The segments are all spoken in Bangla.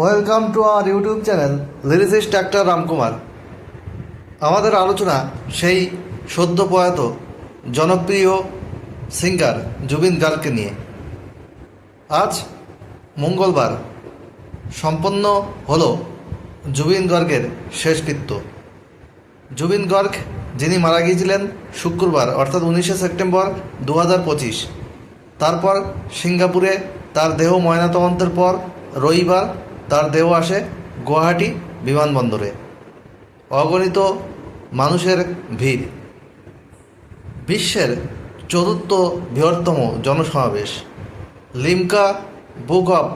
Welcome to our YouTube channel lyricist doctor Ramkumar আমাদের আলোচনা সেই সদ্য প্রয়াত, জনপ্রিয় সিঙ্গার জুবিন গার্গকে নিয়ে। আজ মঙ্গলবার, সম্পন্ন হল জুবিন গার্গের শেষকৃত্য জুবিন গর্গ, যিনি মারা গিয়েছিলেন শুক্রবার, অর্থাৎ উনিশে সেপ্টেম্বর দু হাজার পঁচিশ, তারপর সিঙ্গাপুরে তার দেহ ময়নাতদন্তের পর রবিবার তার দেহ আসে গুয়াহাটি বিমানবন্দরে। অগণিত মানুষের ভিড়। বিশ্বের চতুর্থ বৃহত্তম জনসমাবেশ। লিমকা বুক অফ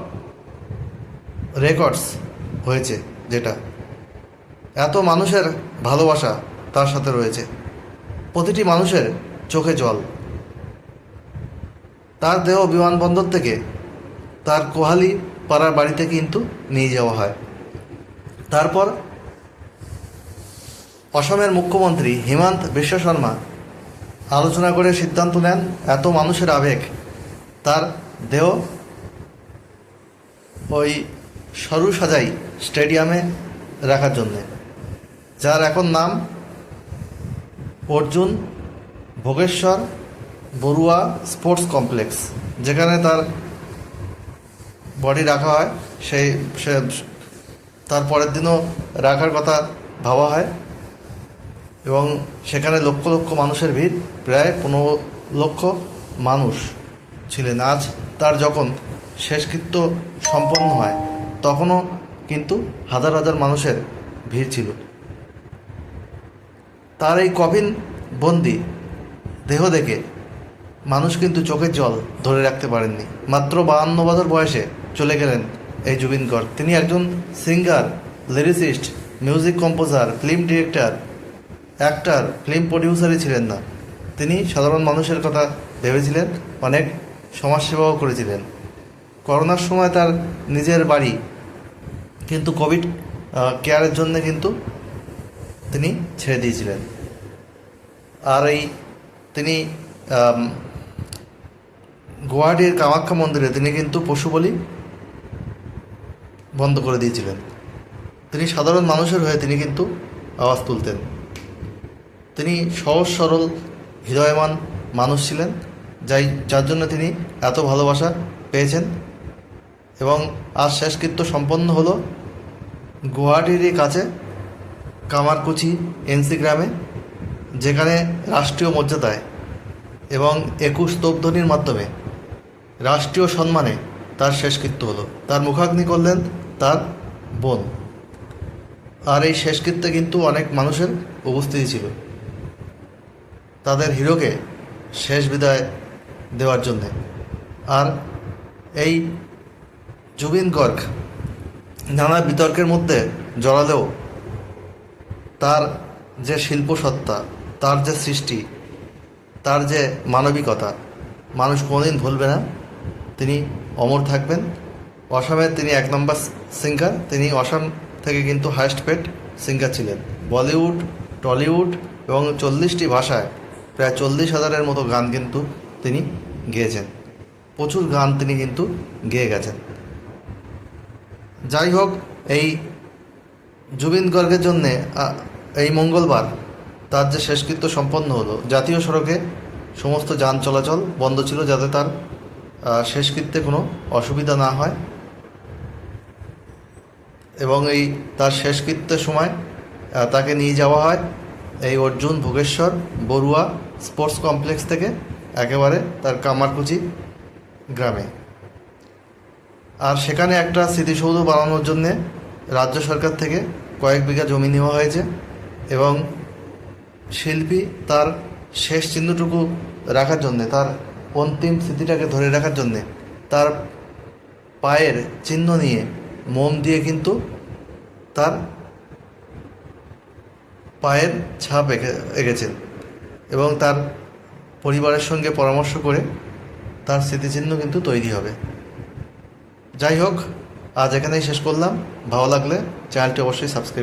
রেকর্ডস হয়েছে যেটা। এত মানুষের ভালোবাসা তার সাথে রয়েছে। প্রতিটি মানুষের চোখে জল। তার দেহ বিমানবন্দর থেকে তার কোহালি পাড়ার বাড়িতে কিন্তু নিয়ে যাওয়া হয়। তারপর অসমের মুখ্যমন্ত্রী হিমান্ত বিশ্ব শর্মা আলোচনা করে সিদ্ধান্ত নেন, এত মানুষের আবেগ, তার দেহ ওই সরু সাজাই স্টেডিয়ামে রাখার জন্যে, যার এখন নাম অর্জুন ভোগেশ্বর বড়ুয়া স্পোর্টস কমপ্লেক্স, যেখানে তার বডি রাখা হয়, সেই, সে, তার পরের দিনও রাখার কথা ভাবা হয়। এবং সেখানে লক্ষ লক্ষ মানুষের ভিড়, প্রায় পনেরো লক্ষ মানুষ ছিলেন। আজ তার যখন শেষকৃত্য সম্পন্ন হয়, তখনও কিন্তু হাজার হাজার মানুষের ভিড় ছিল। তার এই কফিন বন্দি দেহ দেখে মানুষ কিন্তু চোখের জল ধরে রাখতে পারেননি। মাত্র বাহান্ন বছর বয়সে চলে গেলেন এই জুবিন গর্গ। তিনি একজন singer lyricist music composer film director actor film প্রডিউসারই ছিলেন না। তিনি সাধারণ মানুষের কথা ভেবেছিলেন, অনেক সমাজসেবাও করেছিলেন। করোনার সময় তার নিজের বাড়ি কিন্তু কোভিড কেয়ারের জন্য কিন্তু তিনি ছেড়ে দিয়েছিলেন। আর এই তিনি গুয়াহাটির কামাখ্যা মন্দিরে তিনি কিন্তু পশু বলি বন্ধ করে দিয়েছিলেন। তিনি সাধারণ মানুষের হয়ে তিনি কিন্তু আওয়াজ তুলতেন। তিনি সহজ, সরল, হৃদয়মান মানুষ ছিলেন, যাই, যার জন্য তিনি এত ভালোবাসা পেয়েছেন। এবং আজ শেষকৃত্য সম্পন্ন হলো গুয়াহাটির কাছে কামারকুচি এনসি গ্রামে, যেখানে রাষ্ট্রীয় মর্যাদায় এবং একুশ স্তবধ্বনির মাধ্যমে রাষ্ট্রীয় সম্মানে তার শেষকৃত্য হলো। তার মুখাগ্নি করলেন তার বোন। আর এই শেষকৃত্যে কিন্তু অনেক মানুষের উপস্থিতি ছিল। তাদের হিরোকে শেষ বিদায় দেওয়ার জন্যে। আর এই জুবিন গর্গ নানা বিতর্কের মধ্যে জড়ালেও তার যে শিল্পসত্তা, তার যে সৃষ্টি, তার যে মানবিকতা, মানুষ কোনোদিন ভুলবে না। তিনি অমর থাকবেন। অসমের তিনি এক নম্বর সিঙ্গার। তিনি অসম থেকে কিন্তু হায়েস্ট পেড সিঙ্গার ছিলেন। বলিউড, টলিউড এবং চল্লিশটি ভাষায় প্রায় চল্লিশ হাজারের মতো গান কিন্তু তিনি গেয়েছেন। প্রচুর গান তিনি কিন্তু গেয়ে গেছেন। যাই হোক, এই জুবিন গর্গের জন্যে এই মঙ্গলবার তার যে শেষকৃত্য সম্পন্ন হলো, জাতীয় সড়কে সমস্ত যান চলাচল বন্ধ ছিল যাতে তার শেষকৃত্যে কোনো অসুবিধা না হয়। এবং এই তার শেষকৃত্যের সময় তাকে নিয়ে যাওয়া হয় এই অর্জুন ভোগেশ্বর বড়ুয়া স্পোর্টস কমপ্লেক্স থেকে একেবারে তার কামারকুচি গ্রামে। আর সেখানে একটা স্মৃতিসৌধ বানানোর জন্যে রাজ্য সরকার থেকে কয়েক বিঘা জমি নেওয়া হয়েছে এবং শিল্পী তার শেষ চিহ্নটুকু রাখার জন্যে তার অন্তিম স্মৃতিটাকে ধরে রাখার জন্যে তার পায়ের চিহ্ন নিয়ে মোম দিয়ে কিন্তু তার পায়ের ছাপ এঁকে, এঁকেছেন এবং তার পরিবারের সঙ্গে পরামর্শ করে তার স্মৃতিচিহ্ন কিন্তু তৈরি হবে। যাই হোক, আজ এখানেই শেষ করলাম। ভালো লাগলে চ্যানেলটি অবশ্যই সাবস্ক্রাইব